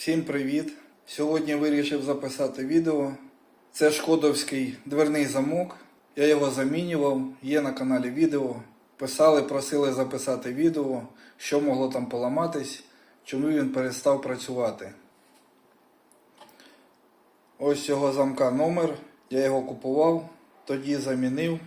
Всім привіт! Сьогодні вирішив записати відео. Це шкодовський дверний замок. Я його замінював, є на каналі відео. Писали, просили записати відео, що могло там поламатись, чому він перестав працювати. Ось цього замка номер. Я його купував, тоді замінив.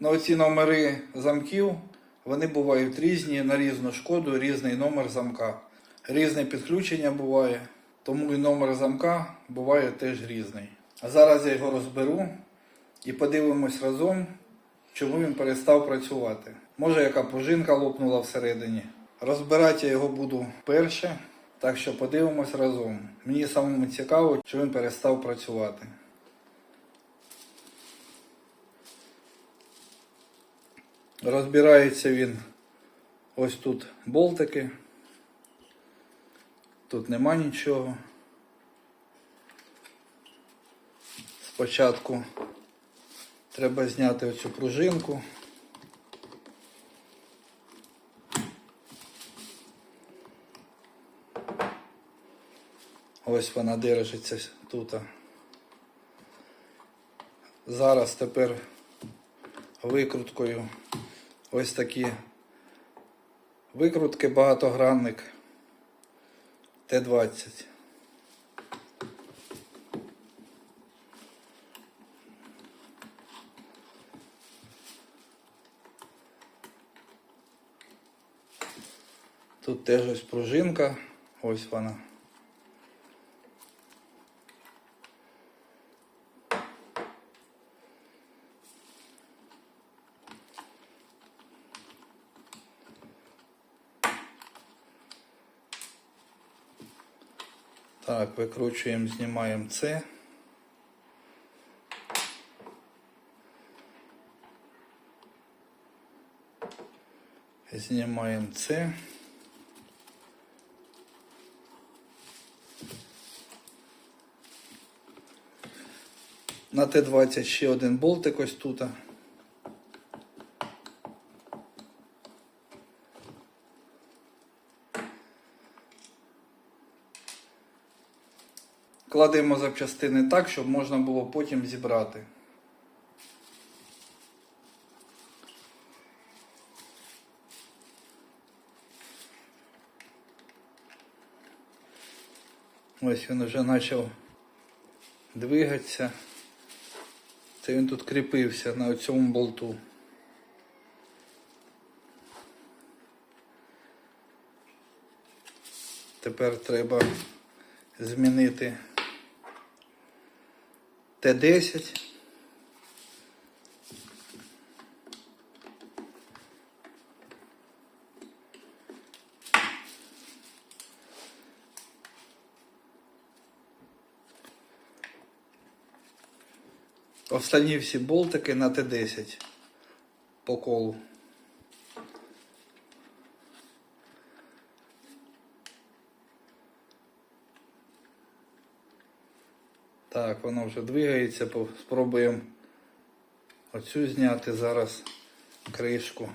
На оці номери замків вони бувають різні на різну шкоду, різний номер замка. Різне підключення буває, тому і номер замка буває теж різний. А зараз я його розберу і подивимось разом, чому він перестав працювати. Може, яка пружинка лопнула всередині. Розбирати я його буду перше, так що подивимось разом. Мені самому цікаво, чи він перестав працювати. Розбирається він ось тут болтики. Тут нема нічого. Спочатку треба зняти оцю пружинку. Ось вона держиться тут. Зараз тепер викруткою ось такі викрутки багатогранник Т-20. Тут теж ось пружинка, ось вона. Так, викручуємо, знімаємо це. Знімаємо це. На Т-20 ще один болтик ось тут. Кладемо запчастини так, щоб можна було потім зібрати. Ось він вже почав двигатися. Це він тут кріпився на цьому болту. Тепер треба змінити Т10. Останні всі болтики на Т10 по колу. Так, воно вже двигається. Спробуємо оцю зняти зараз кришку.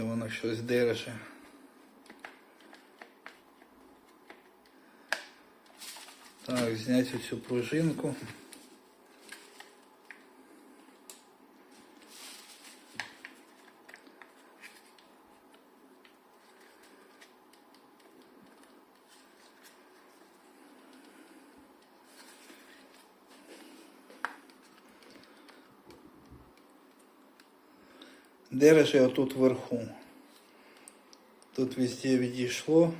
Це воно щось держить. Так, зняти цю пружинку. Держи отут вверху. Тут везде відійшло.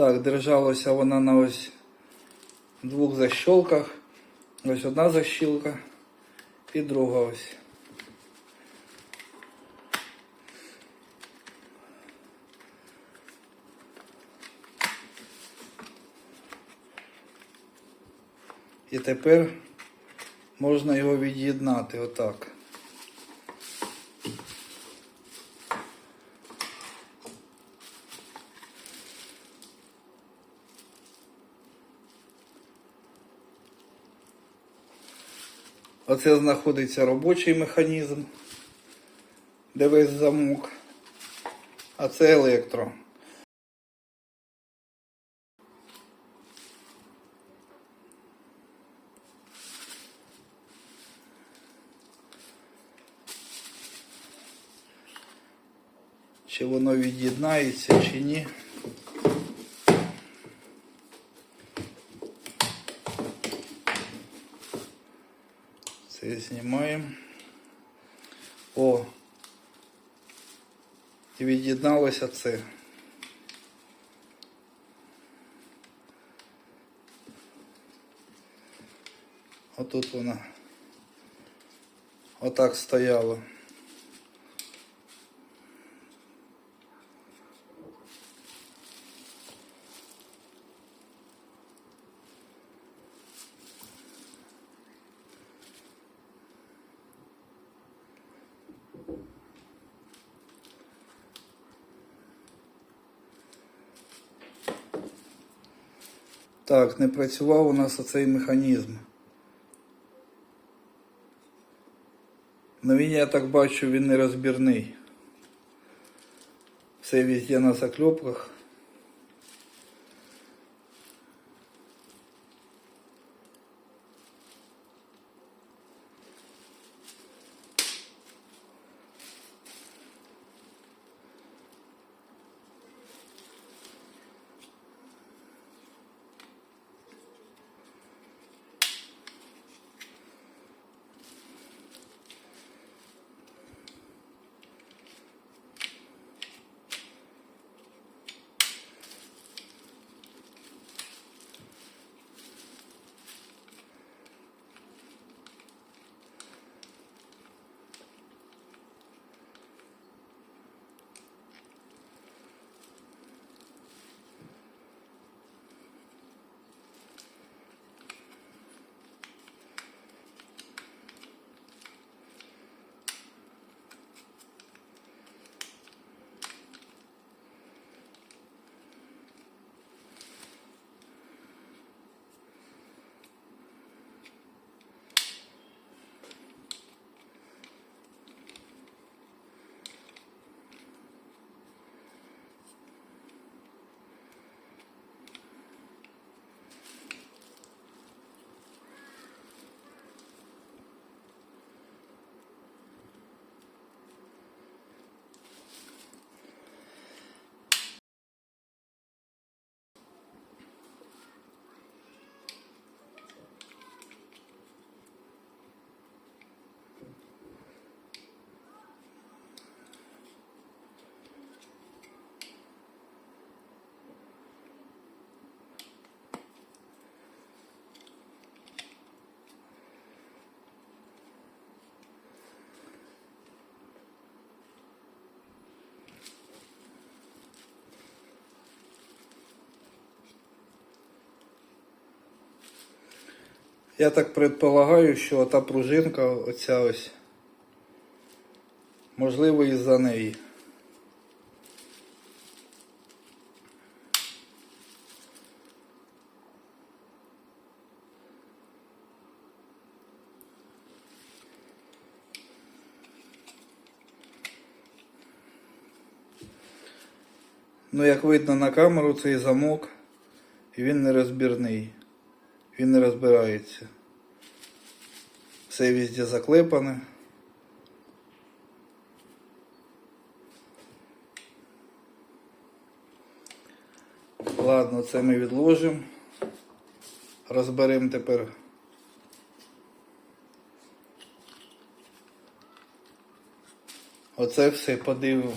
Так, держалася вона на ось двох защолках. Ось одна защілка і друга ось. І тепер можна його від'єднати отак. Оце знаходиться робочий механізм, де весь замок, а це електро. Чи воно від'єднається, чи ні. Це знімаємо. О. І від'єдналося це. Отут вона. Отак стояла. Так, не працював у нас оцей механізм. Ну він, я так бачу, він не розбірний. Все везде на закльопках. Я так предполагаю, що та пружинка, оця ось, можливо, із-за неї. Ну, як видно на камеру, цей замок, і він не розбірний. Він не розбирається. Все везде заклепане. Ладно, це ми відложимо. Розберемо тепер. Оце все подивимо.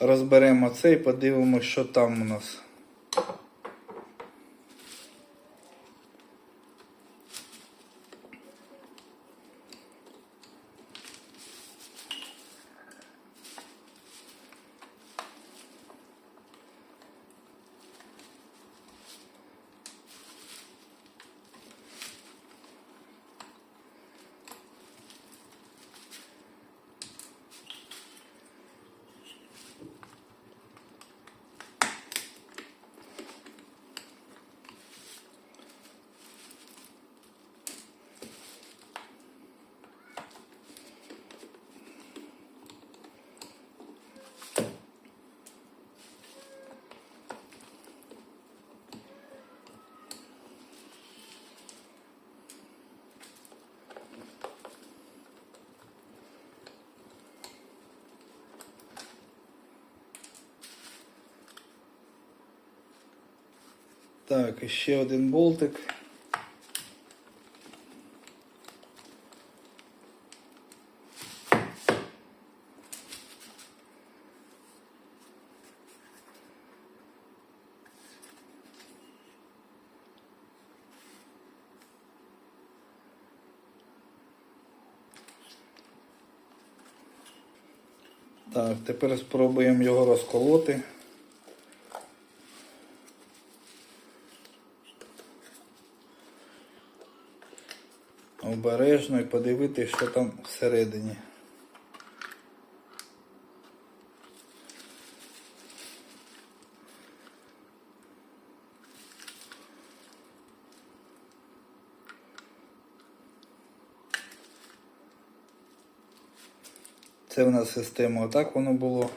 розберемо це і подивимося, що там у нас. Так, і ще один болтик. Так, тепер спробуємо його розколоти. Обережно і подивитися, що там всередині. Це в нас система, отак воно було.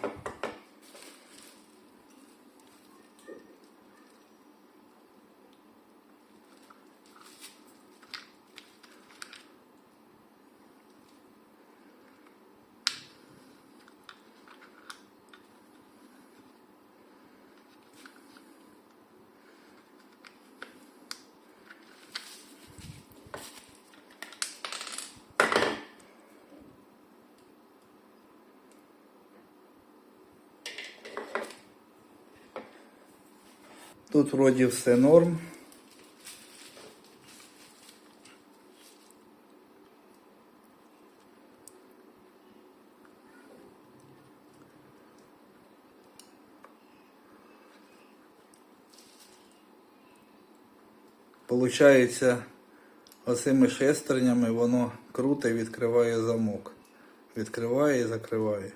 Тут вроді все норм. Получається, оцими шестернями воно круто відкриває замок. Відкриває і закриває.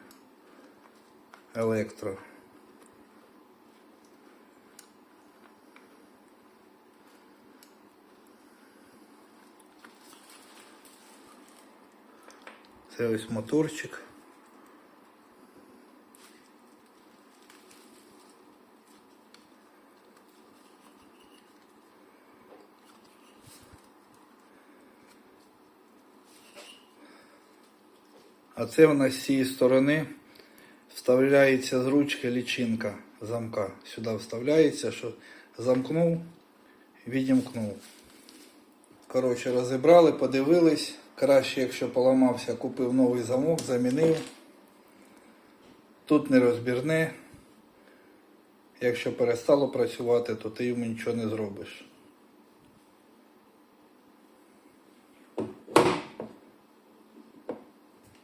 Електро. Це ось моторчик. А це у нас з цієї сторони вставляється з ручки лічинка замка. Сюди вставляється, що замкнув, відімкнув. Коротше, розібрали, подивились. Краще, якщо поламався, купив новий замок, замінив. Тут не розбірне. Якщо перестало працювати, то ти йому нічого не зробиш.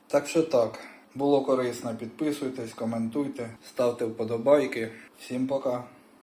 Так що так, було корисно, підписуйтесь, коментуйте, ставте вподобайки. Всім пока.